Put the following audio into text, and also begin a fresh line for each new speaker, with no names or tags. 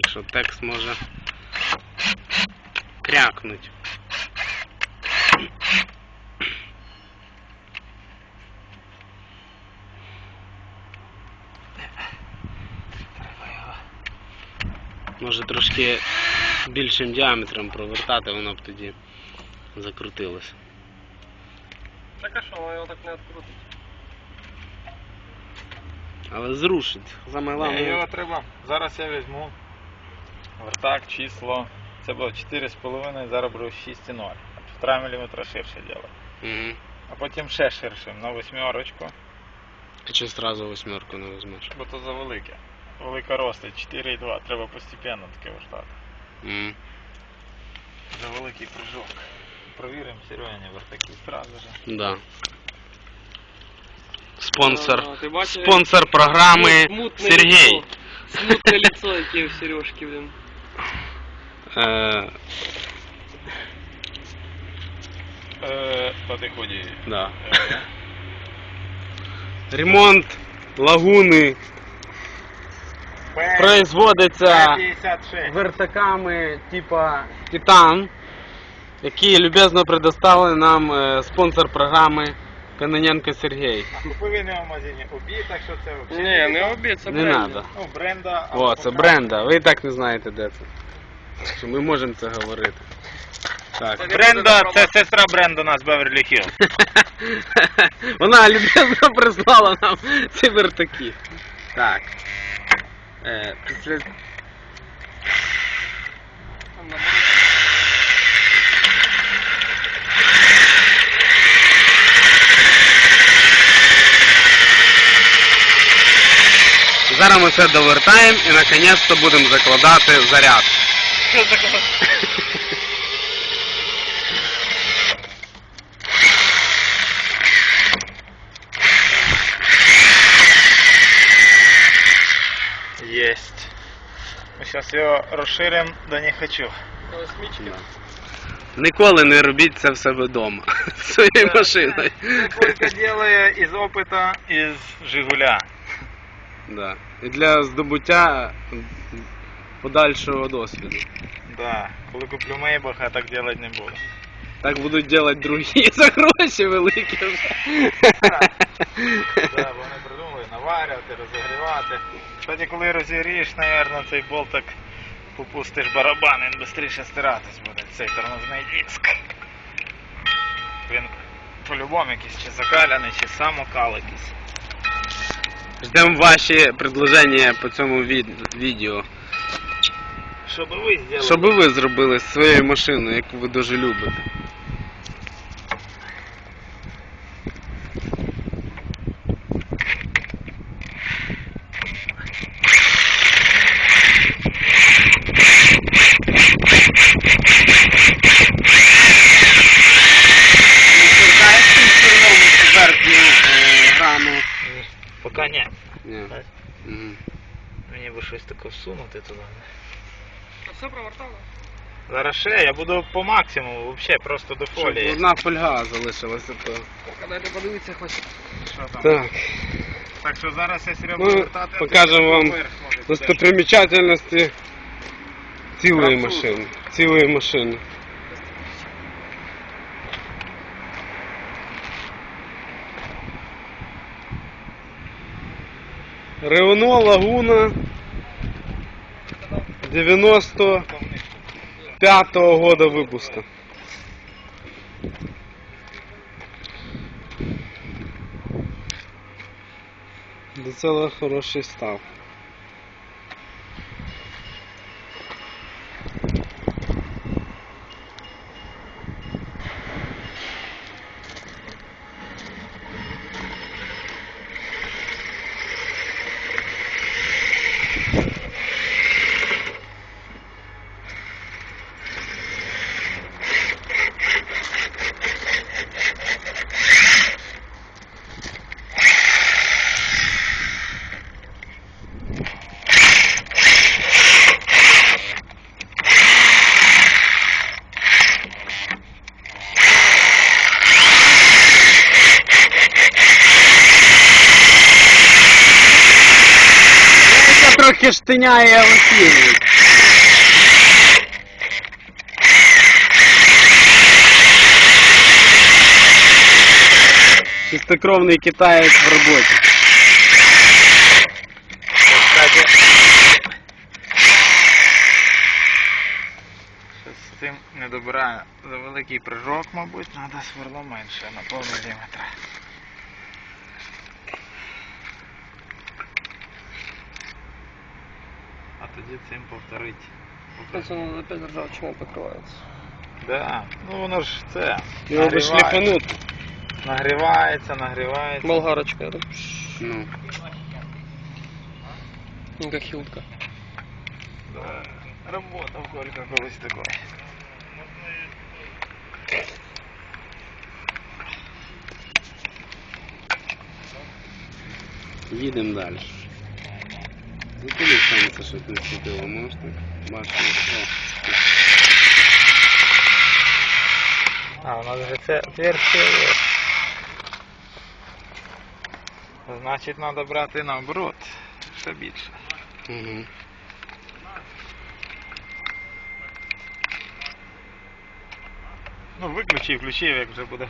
Так що текст може крякнуть. Може трошки більшим діаметром провертати, воно б тоді закрутилося.
Так а що, воно його так не відкрутить?
Але зрушить. Саме головне.
його треба. Зараз я візьму. Вертак, число. Це було 4,5, зараз беру 6,0. 1,5 мм ширше діло.
Угу.
А потім ще ширшим на восьмерочку,
Ти чи зразу восьмерку не візьмеш?
бо то завелике. Велика росте, 4,2, треба постепенно таке вертати.
Угу.
За великий прыжок. Провіримо Сереня вертаки зразу же.
Да. Спонсор.
А, ти бачиш,
Спонсор програми
Смутне
Сергій.
лицо. Смутне лицо, яке в Сережки, блін.
Е,
Е,
да. Ремонт лагуни производиться вертаками типа Титан, які любезно предоставили нам е, спонсор програми Каноненко Сергій.
Він його в магазині обід, так що це взагалі.
Ні, не обід, це
Не
бренд.
надо.
Ну, бренда.
О, це бренда. Ви і так не знаєте, де це. Що ми можемо це говорити. Так.
Бренда, це сестра бренда у нас Беверлі Хілл.
Вона любезно прислала нам ці вертаки. Так. Е, після... Зараз ми все довертаємо і наконець-то будемо закладати заряд.
Що таке? Єсть. Ми зараз його розширимо, да не хочу.
Космічки.
Ніколи не робіть це в себе вдома. Своєю машиною.
Це делає із опита із Жигуля.
Да. І для здобуття подальшого досвіду.
Да. Коли куплю Мейбах, я так делать не буду.
Так будуть робити другі за гроші великі вже.
Да, вони придумали наварювати, розігрівати. Кстати, коли розігрієш, напевно, цей болтик попустиш барабан, він швидше стиратись буде, цей тормозний диск. Він по-любому якийсь чи закаляний, чи самокал якийсь.
Ждемо ваші предложення по цьому від- відео.
Що би ви зробили?
Що би ви зробили з своєю машиною, яку ви дуже любите?
Поки ні.
Ні.
Мені би щось таке всунути туди.
А все провертало?
Зараз ще, я буду по максимуму, взагалі, просто до
Щоб
фолії.
одна фольга залишилася, то.
Так, дайте подивитися хоч.
Що там?
Так.
Так що зараз я серйозно
Ну,
вертати. а
покажемо вам. Достопримічательності цілої
Француз.
машини. Цілої машини. Ревно Лагуна 95-го года выпуска. До цього хороший став. трохи штиняє Олексійович. Чистокровний китаєць в роботі.
Щось з цим не добираю. За великий прыжок, мабуть, треба сверло менше на пол діаметр. тоді цим повторити.
Просто он опять ржавчиной покрывается.
Да, ну воно ж це.
Його би
нагріває-
шліфанути.
Нагрівається, нагрівається.
Болгарочка это.
Ну.
Не как хилтка.
Да. Работав Колька колись такою.
Їдемо далі. Сонце, щоб не світило, можеш так? Бачимо.
А, у нас же це отверстие є. Значить, треба брати наоборот. Ще більше.
Угу.
Ну, виключив, включив, як вже буде